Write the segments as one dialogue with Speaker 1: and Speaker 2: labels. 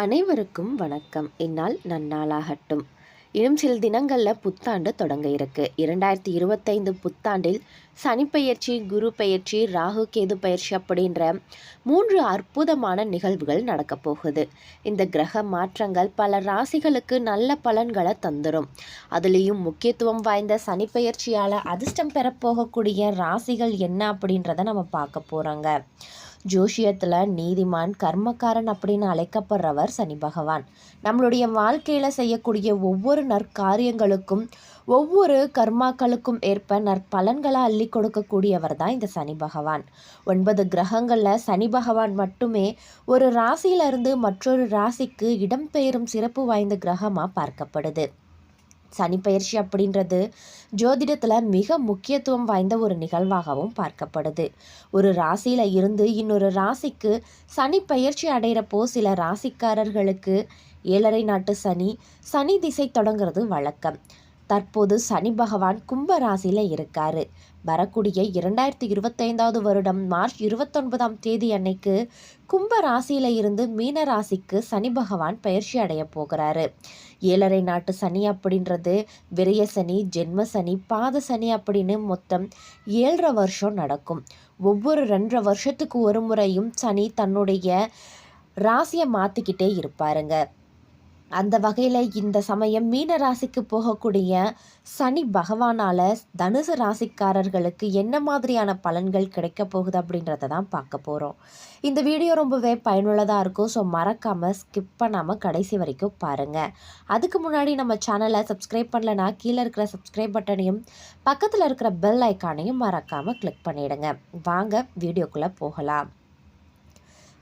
Speaker 1: அனைவருக்கும் வணக்கம். இந்நாள் நன்னாளாகட்டும். இன்னும் சில தினங்களில் புத்தாண்டு தொடங்க இருக்கு. இரண்டாயிரத்தி இருபத்தைந்து புத்தாண்டில் சனிப்பெயர்ச்சி குரு பெயர்ச்சி ராகு கேது பயிற்சி அப்படின்ற மூன்று அற்புதமான நிகழ்வுகள் நடக்கப் போகுது. இந்த கிரக மாற்றங்கள் பல ராசிகளுக்கு நல்ல பலன்களை தந்துடும் அதுலேயும் முக்கியத்துவம் வாய்ந்த சனிப்பெயர்ச்சியால் அதிர்ஷ்டம் பெறப்போகக்கூடிய ராசிகள் என்ன அப்படின்றத நம்ம பார்க்க போகிறோங்க ஜோஷியத்தில் நீதிமான் கர்மக்காரன் அப்படின்னு அழைக்கப்படுறவர் சனி பகவான். நம்மளுடைய வாழ்க்கையில் செய்யக்கூடிய ஒவ்வொரு நற்காரியங்களுக்கும் ஒவ்வொரு கர்மாக்களுக்கும் ஏற்ப நற்பலன்களை அள்ளி கொடுக்கக்கூடியவர் தான் இந்த சனி பகவான். ஒன்பது கிரகங்களில் சனி பகவான் மட்டுமே ஒரு ராசியிலிருந்து மற்றொரு ராசிக்கு இடம்பெயரும் சிறப்பு வாய்ந்த கிரகமாக பார்க்கப்படுது. சனிப்பயிற்சி அப்படின்றது ஜோதிடத்தில் மிக முக்கியத்துவம் வாய்ந்த ஒரு நிகழ்வாகவும் பார்க்கப்படுது. ஒரு ராசியில் இருந்து இன்னொரு ராசிக்கு சனி பயிற்சி அடைகிறப்போ சில ராசிக்காரர்களுக்கு ஏழரை நாட்டு சனி சனி திசை தொடங்குறது வழக்கம். தற்போது சனி பகவான் கும்ப ராசியில் இருக்காரு. வரக்கூடிய இரண்டாயிரத்தி இருபத்தைந்தாவது வருடம் மார்ச் இருபத்தொன்பதாம் தேதி அன்னைக்கு கும்ப ராசியில இருந்து மீன ராசிக்கு சனி பகவான் பயிற்சி அடைய போகிறாரு. ஏழரை நாட்டு சனி அப்படின்றது விரய சனி ஜென்ம சனி பாத சனி அப்படின்னு மொத்தம் ஏழரை வருஷம் நடக்கும். ஒவ்வொரு ரெண்டரை வருஷத்துக்கு ஒரு முறையும் சனி தன்னுடைய ராசியை மாற்றிக்கிட்டே இருப்பாருங்க. அந்த வகையில் இந்த சமயம் மீன ராசிக்கு போகக்கூடிய சனி பகவானால் தனுசு ராசிக்காரர்களுக்கு என்ன மாதிரியான பலன்கள் கிடைக்க போகுது அப்படின்றத தான் பார்க்க போகிறோம் இந்த வீடியோ ரொம்பவே பயனுள்ளதாக இருக்கும். ஸோ மறக்காமல் ஸ்கிப் பண்ணாமல் கடைசி வரைக்கும் பாருங்கள் அதுக்கு முன்னாடி நம்ம சேனலை சப்ஸ்கிரைப் பண்ணலனா கீழே இருக்கிற சப்ஸ்கிரைப் பட்டனையும் பக்கத்தில் இருக்கிற பெல் ஐக்கானையும் மறக்காமல் கிளிக் பண்ணிவிடுங்க வாங்க வீடியோக்குள்ளே போகலாம்.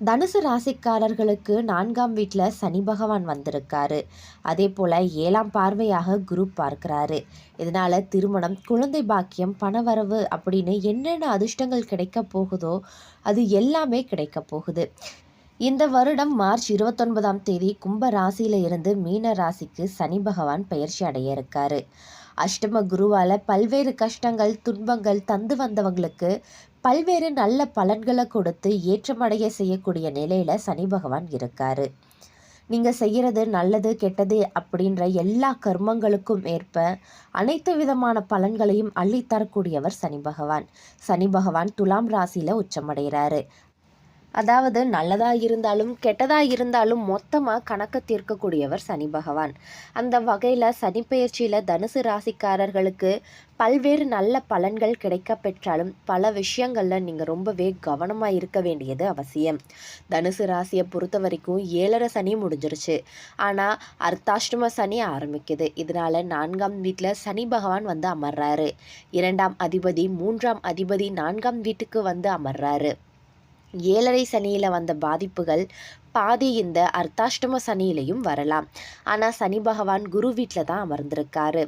Speaker 1: தனுசு ராசிக்காரர்களுக்கு நான்காம் வீட்டில் சனி பகவான் வந்திருக்காரு. அதே போல் ஏழாம் பார்வையாக குரு பார்க்குறாரு. இதனால் திருமணம் குழந்தை பாக்கியம் பணவரவு அப்படின்னு என்னென்ன அதிர்ஷ்டங்கள் கிடைக்க போகுதோ அது எல்லாமே கிடைக்க போகுது. இந்த வருடம் மார்ச் இருபத்தொன்பதாம் தேதி கும்ப ராசியில இருந்து மீன ராசிக்கு சனி பகவான் பயிற்சி அடைய இருக்காரு. அஷ்டம குருவால் பல்வேறு கஷ்டங்கள் துன்பங்கள் தந்து வந்தவங்களுக்கு பல்வேறு நல்ல பலன்களை கொடுத்து ஏற்றமடைய செய்யக்கூடிய நிலையில் சனி பகவான் இருக்கார். நீங்கள் செய்கிறது நல்லது கெட்டது அப்படின்ற எல்லா கர்மங்களுக்கும் ஏற்ப அனைத்து விதமான பலன்களையும் அள்ளித்தரக்கூடியவர் சனி பகவான். சனி பகவான் துலாம் ராசியில் உச்சமடைகிறாரு அதாவது நல்லதாக இருந்தாலும் கெட்டதாக இருந்தாலும் மொத்தமாக கணக்கை தீர்க்கக்கூடியவர் சனி பகவான். அந்த வகையில் சனிப்பெயர்ச்சியில் தனுசு ராசிக்காரர்களுக்கு பல்வேறு நல்ல பலன்கள் கிடைக்க பெற்றாலும் பல விஷயங்களில் நீங்கள் ரொம்பவே கவனமாக இருக்க வேண்டியது அவசியம். தனுசு ராசியை பொறுத்த வரைக்கும் ஏழரை சனி முடிஞ்சிருச்சு. ஆனால் அர்த்தாஷ்டம சனி ஆரம்பிக்குது. இதனால் நான்காம் வீட்டில் சனி பகவான் வந்து அமர்றாரு. இரண்டாம் அதிபதி மூன்றாம் அதிபதி நான்காம் வீட்டுக்கு வந்து அமர்றாரு. ஏழரை சனியில் வந்த பாதிப்புகள் பாதி இந்த அர்த்தாஷ்டம சனியிலையும் வரலாம். ஆனால் சனி பகவான் குரு வீட்டில் தான் அமர்ந்திருக்காரு.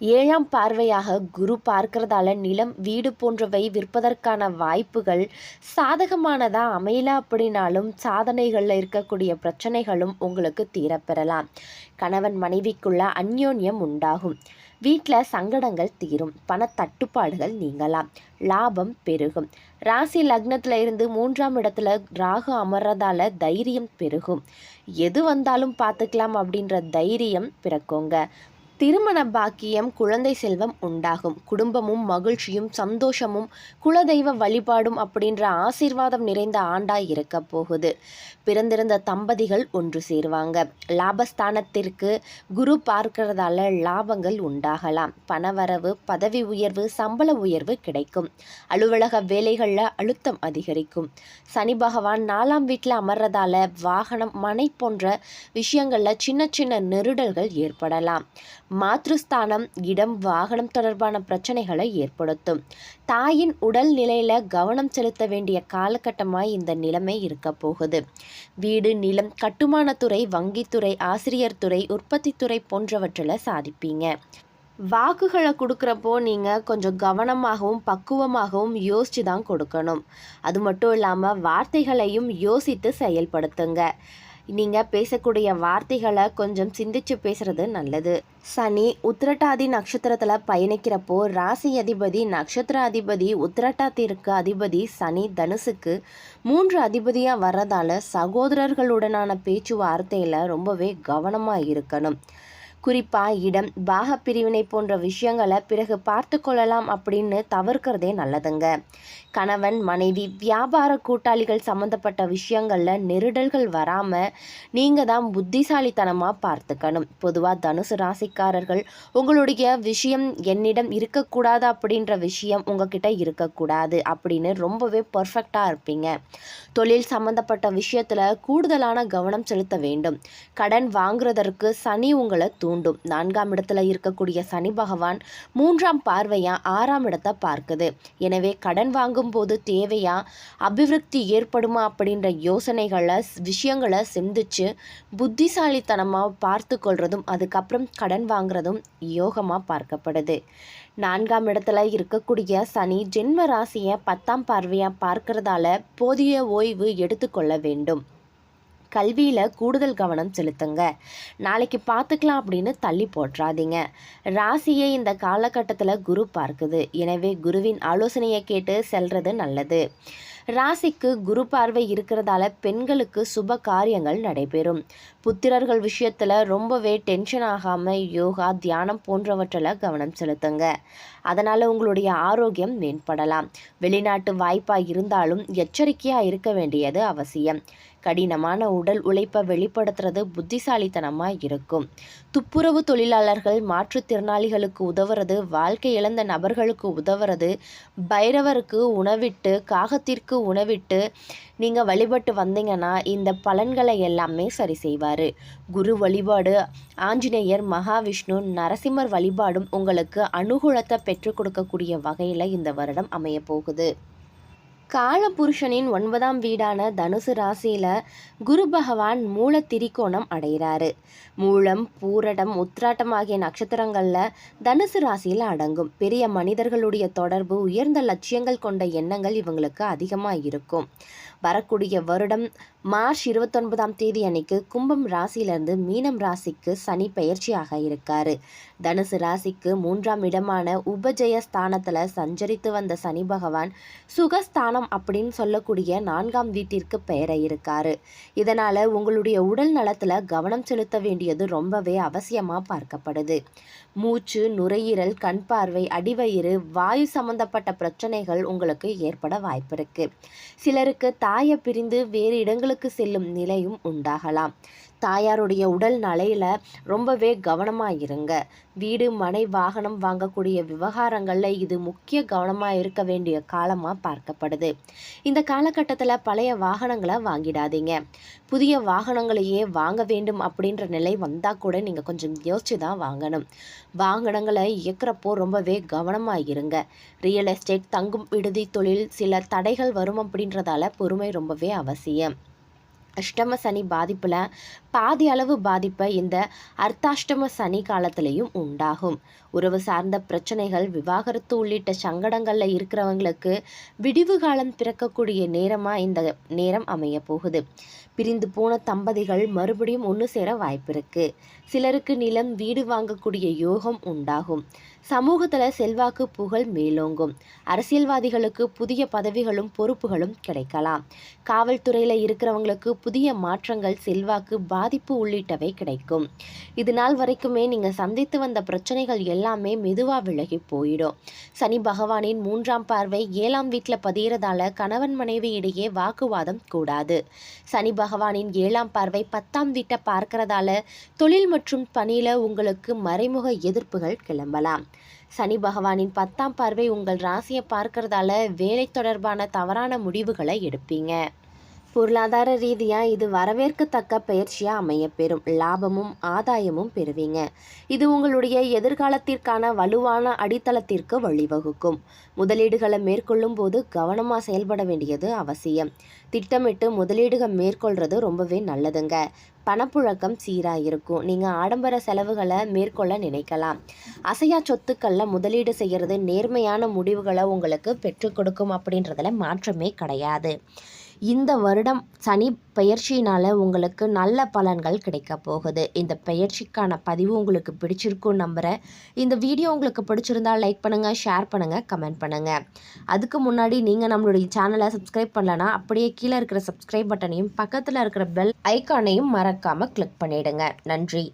Speaker 1: ஏழாம் பார்வையாக குரு பார்க்கறதால நிலம் வீடு போன்றவை விற்பதற்கான வாய்ப்புகள் சாதகமானதாக அமையல அப்படின்னாலும் சாதனைகளில் இருக்கக்கூடிய பிரச்சனைகளும் உங்களுக்கு தீரப்பெறலாம் கணவன் மனைவிக்குள்ள அந்யோன்யம் உண்டாகும். வீட்டில் சங்கடங்கள் தீரும். பண தட்டுப்பாடுகள் நீங்கலாம். லாபம் பெருகும். ராசி லக்னத்தில் இருந்து மூன்றாம் இடத்துல ராகு அமர்றதால தைரியம் பெருகும். எது வந்தாலும் பார்த்துக்கலாம் அப்படின்ற தைரியம் பிறக்குங்க. திருமண பாக்கியம் குழந்தை செல்வம் உண்டாகும். குடும்பமும் மகிழ்ச்சியும் சந்தோஷமும் குலதெய்வ வழிபாடும் அப்படின்ற ஆசீர்வாதம் நிறைந்த ஆண்டாய் இருக்க போகுது. பிறந்திருந்த தம்பதிகள் ஒன்று சேருவாங்க. லாபஸ்தானத்திற்கு குரு பார்க்கிறதால லாபங்கள் உண்டாகலாம். பணவரவு பதவி உயர்வு சம்பள உயர்வு கிடைக்கும். அலுவலக வேலைகளில் அழுத்தம் அதிகரிக்கும். சனி பகவான் நாலாம் வீட்டில் அமர்றதால வாகனம் மனை போன்ற விஷயங்களில் சின்ன சின்ன நெருடல்கள் ஏற்படலாம். மாத்ருஸ்தானம் இடம் வாகனம் தொடர்பான பிரச்சனைகளை ஏற்படுத்தும். தாயின் உடல் நிலையில கவனம் செலுத்த வேண்டிய காலகட்டமாய் இந்த நிலைமை இருக்க போகுது. வீடு நிலம் கட்டுமானத்துறை வங்கித்துறை ஆசிரியர் துறை உற்பத்தி துறை போன்றவற்றில் சாதிப்பீங்க. வாக்குகளை கொடுக்குறப்போ நீங்கள் கொஞ்சம் கவனமாகவும் பக்குவமாகவும் யோசித்து தான் கொடுக்கணும். அது மட்டும் இல்லாமல் வார்த்தைகளையும் யோசித்து செயல்படுத்துங்க. நீங்கள் பேசக்கூடிய வார்த்தைகளை கொஞ்சம் சிந்திச்சு பேசுறது நல்லது. சனி உத்திரட்டாதி நட்சத்திரத்தில் பயணிக்கிறப்போ ராசி அதிபதி நட்சத்திர அதிபதி உத்திரட்டாத்திற்கு அதிபதி சனி தனுசுக்கு மூன்று அதிபதியாக வர்றதால சகோதரர்களுடனான பேச்சுவார்த்தையில் ரொம்பவே கவனமாக இருக்கணும். குறிப்பாக இடம் பாக பிரிவினை போன்ற விஷயங்களை பிறகு பார்த்து கொள்ளலாம் அப்படின்னு தவிர்க்கிறதே நல்லதுங்க. கணவன் மனைவி வியாபார கூட்டாளிகள் சம்மந்தப்பட்ட விஷயங்களில் நெருடல்கள் வராமல் நீங்கள் தான் புத்திசாலித்தனமாக பார்த்துக்கணும். பொதுவாக தனுசு ராசிக்காரர்கள் உங்களுடைய விஷயம் என்னிடம் இருக்கக்கூடாது அப்படின்ற விஷயம் உங்ககிட்ட இருக்கக்கூடாது அப்படின்னு ரொம்பவே பர்ஃபெக்டாக இருப்பீங்க. தொழில் சம்மந்தப்பட்ட விஷயத்தில் கூடுதலான கவனம் செலுத்த வேண்டும். கடன் வாங்குறதற்கு சனி உங்களை தூண்டும். நான்காம் இடத்துல இருக்கக்கூடிய சனி பகவான் மூன்றாம் பார்வையா ஆறாம் இடத்தை பார்க்குது. எனவே கடன் வாங்கும்போது தேவையா? அபிவிருத்தி ஏற்படுமா அப்படின்ற யோசனைகளை விஷயங்களை சிந்திச்சு புத்திசாலித்தனமாக பார்த்து கொள்றதும் அதுக்கப்புறம் கடன் வாங்குறதும் யோகமாக பார்க்கப்படுது. நான்காம் இடத்துல இருக்கக்கூடிய சனி ஜென்ம ராசியை பத்தாம் பார்வையாக பார்க்கறதால போதிய ஓய்வு எடுத்துக்கொள்ள வேண்டும். கல்வியில் கூடுதல் கவனம் செலுத்துங்க. நாளைக்கு பார்த்துக்கலாம் அப்படின்னு தள்ளி போட்டுறாதீங்க ராசியை இந்த காலகட்டத்தில் குரு பார்க்குது. எனவே குருவின் ஆலோசனையை கேட்டு செல்றது நல்லது. ராசிக்கு குரு பார்வை இருக்கிறதால பெண்களுக்கு சுப காரியங்கள் நடைபெறும். புத்திரர்கள் விஷயத்தில் ரொம்பவே டென்ஷன் ஆகாமல் யோகா தியானம் போன்றவற்றில் கவனம் செலுத்துங்க. அதனால் உங்களுடைய ஆரோக்கியம் மேம்படலாம். வெளிநாட்டு வாய்ப்பாக இருந்தாலும் எச்சரிக்கையாக இருக்க வேண்டியது அவசியம். கடினமான உடல் உழைப்பை வெளிப்படுத்துறது புத்திசாலித்தனமாக இருக்கும். துப்புரவு தொழிலாளர்கள் மாற்றுத்திறனாளிகளுக்கு உதவுறது வாழ்க்கை இழந்த நபர்களுக்கு உதவுறது பைரவருக்கு உணவிட்டு காகத்திற்கு உணவிட்டு நீங்கள் வழிபட்டு வந்தீங்கன்னா இந்த பலன்களை எல்லாமே சரி செய்வார். குரு வழிபாடு ஆஞ்சநேயர் மகாவிஷ்ணு நரசிம்மர் வழிபாடும் உங்களுக்கு அனுகூலத்தை பெற்றுக் கொடுக்கக்கூடிய வகையில் இந்த வருடம் அமையப்போகுது காலபுருஷனின் ஒன்பதாம் வீடான தனுசு ராசியில குரு பகவான் மூல திரிகோணம் அடைகிறாரு. மூலம் பூரடம் உத்ராட்டம் ஆகிய நட்சத்திரங்கள்ல தனுசு ராசியில் அடங்கும். பெரிய மனிதர்களுடைய தொடர்பு உயர்ந்த லட்சியங்கள் கொண்ட எண்ணங்கள் இவங்களுக்கு அதிகமாக இருக்கும். வரக்கூடிய வருடம் மார்ச் இருபத்தொன்பதாம் தேதி அன்னைக்கு கும்பம் ராசியிலிருந்து மீனம் ராசிக்கு சனி பயிற்சியாக இருக்காரு. தனுசு ராசிக்கு மூன்றாம் இடமான உபஜய ஸ்தானத்தில் சஞ்சரித்து வந்த சனி பகவான் சுகஸ்தானம் அப்படின்னு சொல்லக்கூடிய நான்காம் வீட்டிற்கு பெயர இருக்காரு. இதனால் உங்களுடைய உடல் நலத்தில் கவனம் செலுத்த வேண்டியது ரொம்பவே அவசியமாக பார்க்கப்படுது. மூச்சு நுரையீரல் கண் பார்வை அடிவயிறு வாயு சம்பந்தப்பட்ட பிரச்சனைகள் உங்களுக்கு ஏற்பட வாய்ப்பு இருக்கு. சிலருக்கு தாயை பிரிந்து வேறு இடங்களுக்கு செல்லும் நிலையும் உண்டாகலாம். தாயாருடைய உடல் நலையில் ரொம்பவே கவனமாக இருங்க. வீடு மனை வாகனம் வாங்கக்கூடிய விவகாரங்களில் இது முக்கிய கவனமாக இருக்க வேண்டிய காலமாக பார்க்கப்படுது. இந்த காலகட்டத்தில் பழைய வாகனங்களை வாங்கிடாதீங்க. புதிய வாகனங்களையே வாங்க வேண்டும் அப்படின்ற நிலை வந்தால் கூட நீங்கள் கொஞ்சம் யோசிச்சு தான் வாங்கணும். வாகனங்களை இயக்குறப்போ ரொம்பவே கவனமாக இருங்க. ரியல் எஸ்டேட் தங்கும் விடுதி தொழில் சில தடைகள் வரும் அப்படின்றதால பொறுமை ரொம்பவே அவசியம். அஷ்டம சனி பாதிப்பில் பாதி அளவு பாதிப்பை இந்த அர்த்தாஷ்டம சனி காலத்திலையும் உண்டாகும். உறவு சார்ந்த பிரச்சனைகள் விவாகரத்து உள்ளிட்ட சங்கடங்களில் இருக்கிறவங்களுக்கு விடிவு காலம் பிறக்கக்கூடிய நேரமாக இந்த நேரம் அமைய போகுது. பிரிந்து போன தம்பதிகள் மறுபடியும் ஒன்று சேர வாய்ப்பிருக்கு சிலருக்கு நிலம் வீடு வாங்கக்கூடிய யோகம் உண்டாகும். சமூகத்தில் செல்வாக்கு புகழ் மேலோங்கும். அரசியல்வாதிகளுக்கு புதிய பதவிகளும் பொறுப்புகளும் கிடைக்கலாம். காவல்துறையில் இருக்கிறவங்களுக்கு புதிய மாற்றங்கள் செல்வாக்கு பாதிப்பு உள்ளிட்டவை கிடைக்கும். இது நாள் வரைக்குமே நீங்கள் சந்தித்து வந்த பிரச்சனைகள் எல்லாமே மெதுவாக விலகி போயிடும். சனி பகவானின் மூன்றாம் பார்வை ஏழாம் வீட்டில் பதியறதால கணவன் மனைவி இடையே வாக்குவாதம் கூடாது. சனி பகவானின் ஏழாம் பார்வை பத்தாம் வீட்டை பார்க்கறதால தொழில் மற்றும் பணியில் உங்களுக்கு மறைமுக எதிர்ப்புகள் கிளம்பலாம். சனி பகவானின் பத்தாம் பார்வை உங்கள் ராசியை பார்க்கறதால வேலை தொடர்பான தவறான முடிவுகளை எடுப்பீங்க. பொருளாதார ரீதியாக இது வரவேற்கத்தக்க பயிற்சியாக அமையப்பெறும். லாபமும் ஆதாயமும் பெறுவீங்க. இது உங்களுடைய எதிர்காலத்திற்கான வலுவான அடித்தளத்திற்கு வழிவகுக்கும். முதலீடுகளை மேற்கொள்ளும் போது கவனமாக செயல்பட வேண்டியது அவசியம். திட்டமிட்டு முதலீடுகள் மேற்கொள்கிறது ரொம்பவே நல்லதுங்க. பணப்புழக்கம் சீராக இருக்கும் நீங்கள் ஆடம்பர செலவுகளை மேற்கொள்ள நினைக்கலாம். அசையா சொத்துக்களில் முதலீடு செய்கிறது நேர்மையான முடிவுகளை உங்களுக்கு பெற்றுக் கொடுக்கும் அப்படின்றதுல மாற்றமே கிடையாது. இந்த வருடம் சனி பெயர்ச்சியினால் உங்களுக்கு நல்ல பலன்கள் கிடைக்க போகுது. இந்த பெயர்ச்சிக்கான பதிவு உங்களுக்கு பிடிச்சிருக்கும் நம்புகிறேன் இந்த வீடியோ உங்களுக்கு பிடிச்சிருந்தா லைக் பண்ணுங்கள் ஷேர் பண்ணுங்கள் கமெண்ட் பண்ணுங்கள் அதுக்கு முன்னாடி நீங்கள் நம்மளுடைய சேனலை சப்ஸ்கிரைப் பண்ணலன்னா அப்படியே கீழே இருக்கிற சப்ஸ்கிரைப் பட்டனையும் பக்கத்தில் இருக்கிற பெல் ஐக்கானையும் மறக்காமல் கிளிக் பண்ணிவிடுங்க நன்றி.